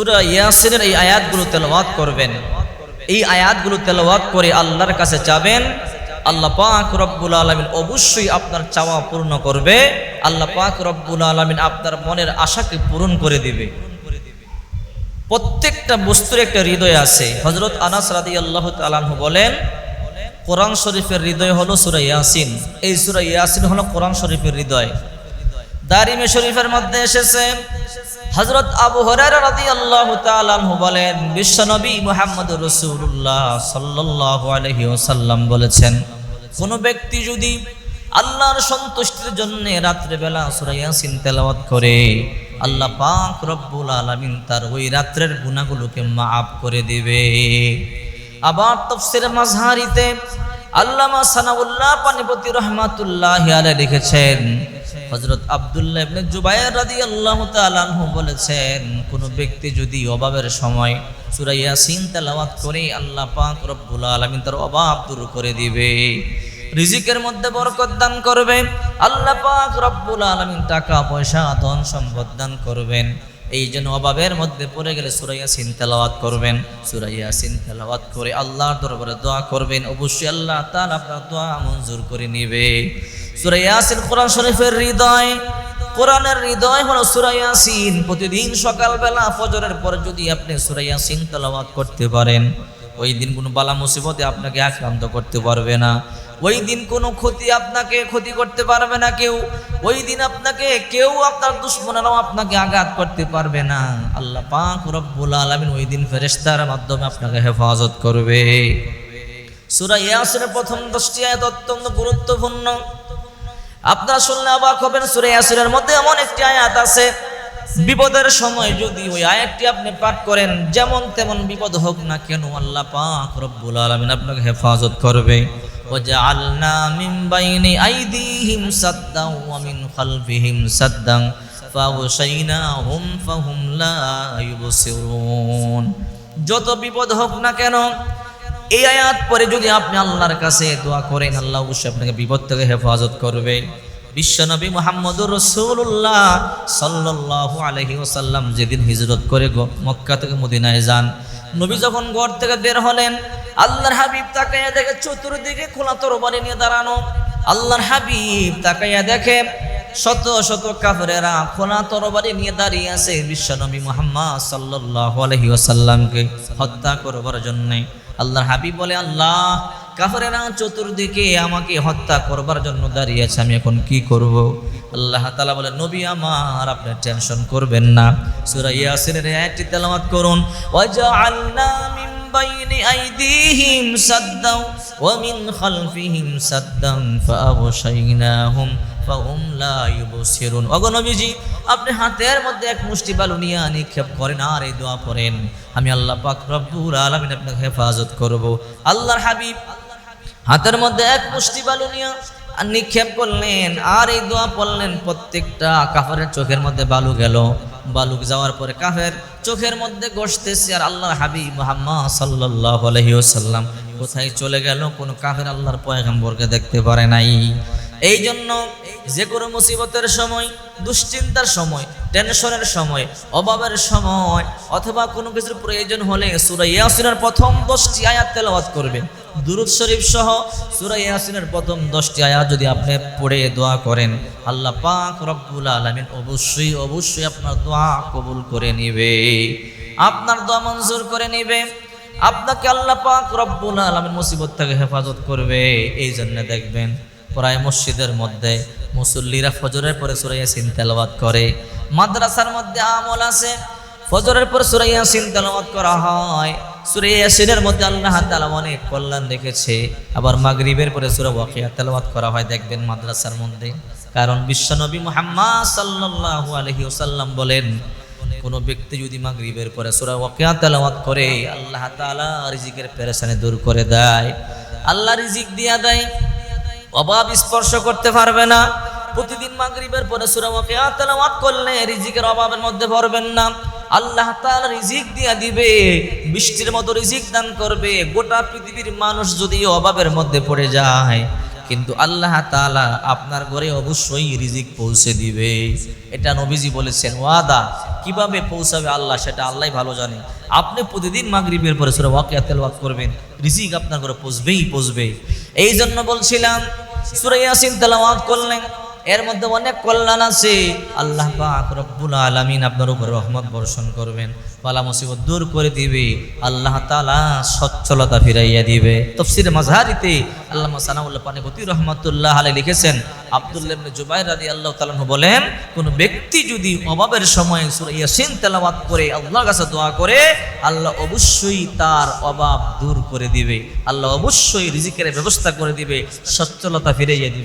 সূরা ইয়াসিনের এই আয়াতগুলো তেলাওয়াত করবেন। এই আয়াতগুলো তেলাওয়াত করে আল্লাহর কাছে চাবেন আল্লাহ পাক রব্বুল আলামিন অবশ্যই আপনার চাওয়া পূর্ণ করবে। আল্লাহ পাক রব্বুল আলামিন আপনার মনের আশাকে পূরণ করে দিবে। প্রত্যেকটা বস্তুর একটা হৃদয় আছে। হজরত আনাস রাদি আল্লাহ তালানহু বলেন, কোরআন শরীফের হৃদয় হলো সুরা ইয়াসিন। এই সুরা ইয়াসিন হলো কোরআন শরীফের হৃদয়। দারিমে শরীফের মধ্যে এসেছে হজরত আবু হরারা রাদিয়াল্লাহু তাআলা আনহু বলেন বিশ্বনবী মুহাম্মদ রাসূলুল্লাহ সাল্লাল্লাহু আলাইহি ওয়াসাল্লাম বলেছেন, কোন ব্যক্তি যদি আল্লাহর সন্তুষ্টির জন্য রাত্রেবেলা সূরা ইয়াসিন তেলাওয়াত করে, আল্লাহ পাক রব্বুল আলামিন তার ওই রাত্রের গুনাহগুলোকে মাফ করে দিবে। আবার তফসির মাজহারিতে আল্লামা সানাউল্লাহ পানিপতি রহমাতুল্লাহ আলাই লিখেছেন হজরত আব্দুল্লাহ ইবনে জুবাইর রাদিয়াল্লাহু তাআলা বলেছেন, কোন ব্যক্তি যদি অভাবের সময় সূরা ইয়াসিন তেলাওয়াত করে, আল্লাহ পাক রব্বুল আলামিন তার অভাব দূর করে দিবে, রিজিকের মধ্যে বরকত দান করবে, আল্লাহ পাক রব্বুল আলামিন টাকা পয়সা ধন সম্পদ দান করবেন। এই জন্য অভাবের মধ্যে পড়ে গেলে সুরাইয়া সিন তেলাওয়াত করবেন। সুরাইয়া সিন তেলাওয়াত করে আল্লাহর দরবারে দোয়া করবেন। অবশ্যই আল্লাহ তার আপনার দোয়া মঞ্জুর করে নেবে। সুরাইয়া সিন কোরআন শরীফের হৃদয়, কোরআনের হৃদয় হলো সুরাইয়া সিন প্রতিদিন সকালবেলা ফজরের পরে যদি আপনি সুরাইয়া সিন তেলাওয়াত করতে পারেন, ওই দিন কোনো বালা মুসিবতে আপনাকে আক্রান্ত করতে পারবে না। ওই দিন কোনো ক্ষতি আপনাকে ক্ষতি করতে পারবে না কেউ। ওই দিন আপনাকে কেউ আপনার দুশ্মনেরাও আপনাকে আঘাত করতে পারবে না। আল্লাহ পাক রব্বুল আলামিন ওই দিন ফেরেশতার মাধ্যমে আপনাকে হেফাজত করবে। সূরা ইয়াসিনের প্রথম দশটি আয়াত অত্যন্ত গুরুত্বপূর্ণ। আপনারা শুনলে অবাক হবেন, সূরা ইয়াসিনের মধ্যে এমন একটি আয়াত আছে, বিপদের সময় যদি ওই আয়াতটি আপনি পাঠ করেন, যেমন তেমন বিপদ হোক না কেন, আল্লাহ পাক রব্বুল আলামিন আপনাকে হেফাজত করবে। وجعلنا من بين أيديهم سدا ومن خلفهم سدا فأغشيناهم فهم لا يبصرون যত বিপদ হোক না কেন এই আয়াত পরে যদি আপনি আল্লাহর কাছে দোয়া করেন আল্লাহ অবশ্যই আপনাকে বিপদ থেকে হেফাজত করবে বিশ্বনবী মোহাম্মদুর রসুল্লাহ সাল্লাল্লাহু আলহি ওসাল্লাম যেদিন হিজরত করে গ- মক্কা থেকে মদিনায় যান নবী যখন ঘর থেকে বের হলেন, আল্লাহর হাবিব তাকাইয়া দেখে চতুর্দিকে খোলা তরবারি নিয়ে দাঁড়ানো। আল্লাহর হাবিব তাকাইয়া দেখে শত শত কাফেরেরা খোলা তরবারি নিয়ে দাঁড়িয়ে আছে বিশ্বনবী মোহাম্মদ সাল্লাহ আলহি ওয়াসাল্লামকে হত্যা করবার জন্যে। আল্লাহর হাবিব বলে, আল্লাহ কাফেরেরা চতুর্দিকে আমাকে হত্যা করবার জন্য দাঁড়িয়েছে আমি এখন কি করব? আল্লাহ তাআলা বলে, নবী আমার, আপনি টেনশন করবেন না। সূরা ইয়াসিনের আয়াতটি তেলাওয়াত করুন। বাইনি আইদিহিম সাদ্দাও, ওয়া মিন খালফিহিম সাদ্দান ফাআবশাইনাহুম লা ইউবসিরুন। ওগো নবীজি, আপনি হাতের মধ্যে এক মুষ্টি বালু নিয়ে নিক্ষেপ করেন, আর এই দোয়া পড়েন। আমি আল্লাহ পাক রব্বুল আলামিন আপনাকে হেফাজত করব। আল্লাহর হাবিব হাতের মধ্যে এক মুষ্টি বালু নিয়ে আর নিক্ষেপ করলেন, আর এই দোয়া পড়লেন, প্রত্যেকটা কাফারের চোখের মধ্যে বালু গেল। বালুক যাওয়ার পরে কাফের চোখের মধ্যে গসতেছে আর আল্লাহ হাবিব মোহাম্মদ সাল্লাহ আলহিউসাল্লাম কোথায় চলে গেল, কোনো কাফের আল্লাহর পয়গম্বরকে দেখতে পারে নাই। এই জন্য যে কোনো মুসিবতের সময়, দুশ্চিন্তার সময় টেনশনের সময়, অভাবের সময়, অথবা কোনো কিছুর প্রয়োজন হলে সূরা ইয়াসিনের প্রথম দশটি আয়াত তেলাওয়াত করবেন। দুরুদ শরীফ সহ সূরা ইয়াসিনের প্রথম দশটি আয়াত যদি আপনি পড়ে দোয়া করেন, আল্লাহ পাক রব্বুল আলামিন অবশ্যই অবশ্যই আপনার দোয়া কবুল করে নেবে। আপনার দোয়া মঞ্জুর করে নেবে। আপনাকে আল্লাহ পাক রব্বুল আলামিন মুসিবত থেকে হেফাজত করবে। এই জন্য দেখবেন প্রায় মসজিদের মধ্যে মুসল্লিরা ফজরের পরে সূরা ইয়াসিন তেলাওয়াত করে। মাদ্রাসার মধ্যে আমল আছে। ফজরের পর সূরা ইয়াসিন তেলাওয়াত করা হয়। সূরা ইয়াসিনের মধ্যে আল্লাহ তাআলা অনেক কল্যাণ রেখেছে আবার মাগরিবের পরে সূরা ওয়াকিয়া তেলাওয়াত করা হয় দেখবেন মাদ্রাসার মধ্যে। কারণ বিশ্বনবী মুহাম্মদ সাল্লাল্লাহু আলাইহি ওয়াসাল্লাম বলেন, কোন ব্যক্তি যদি মাগরিবের পরে সূরা ওয়াকিয়া তেলাওয়াত করে, আল্লাহ তাআলা রিজিকের পেরেশানি দূর করে দেয়। আল্লাহ রিজিক দিয়া দেয়। অভাব স্পর্শ করতে পারবে না। প্রতিদিন মাগরিবের পরে সূরা ওয়াকিয়া তেলাওয়াত করলে রিজিকের অভাবের মধ্যে পড়বেন না। আল্লাহ তাআলা রিজিক দিয়া দিবে, বৃষ্টির মতো রিজিক দান করবে, গোটা পৃথিবীর মানুষ যদি অভাবের মধ্যে পড়ে যায়। কিন্তু আল্লাহ তাআলা আপনার ঘরে অবশ্যই রিজিক পৌঁছে দিবে। এটা নবীজি বলেছেন, ওয়াদা কীভাবে পৌঁছাবে আল্লাহ সেটা আল্লাহ ভালো জানে। আপনি প্রতিদিন মাগরিবের পরে সুরা ওয়াকিয়া তেলাওয়াত করবেন, রিজিক আপনার ঘরে পৌঁছবেই পৌঁছবে। এই জন্য বলছিলাম সুরা ইয়াসিন তেলাওয়াত করলেন। এর মধ্যে অনেক কল্যাণ আছে। আল্লাহ পাক রব্বুল আলামিন আপনার উপর রহমত বর্ষণ করবেন। পালা মুসিবত দূর করে দিবে। আল্লাহ তাআলা সচ্ছলতা ফিরাইয়া দিবে। তফসির মাজহারিতে আল্লামা সানাউল্লাহ পানিপতি রহমতুল্লাহ আলাই লিখেছেন, আব্দুল্লাহ জুবাইর রাদিয়াল্লাহু তাআলা বলেন, কোন ব্যক্তি যদি অভাবের সময় ইয়াসিন তেলাওয়াত করে, আল্লাহর কাছে দোয়া করে, আল্লাহ অবশ্যই তার অভাব দূর করে দিবে। আল্লাহ অবশ্যই রিজিকের ব্যবস্থা করে দিবে, সচ্ছলতা ফিরাইয়া দিবে।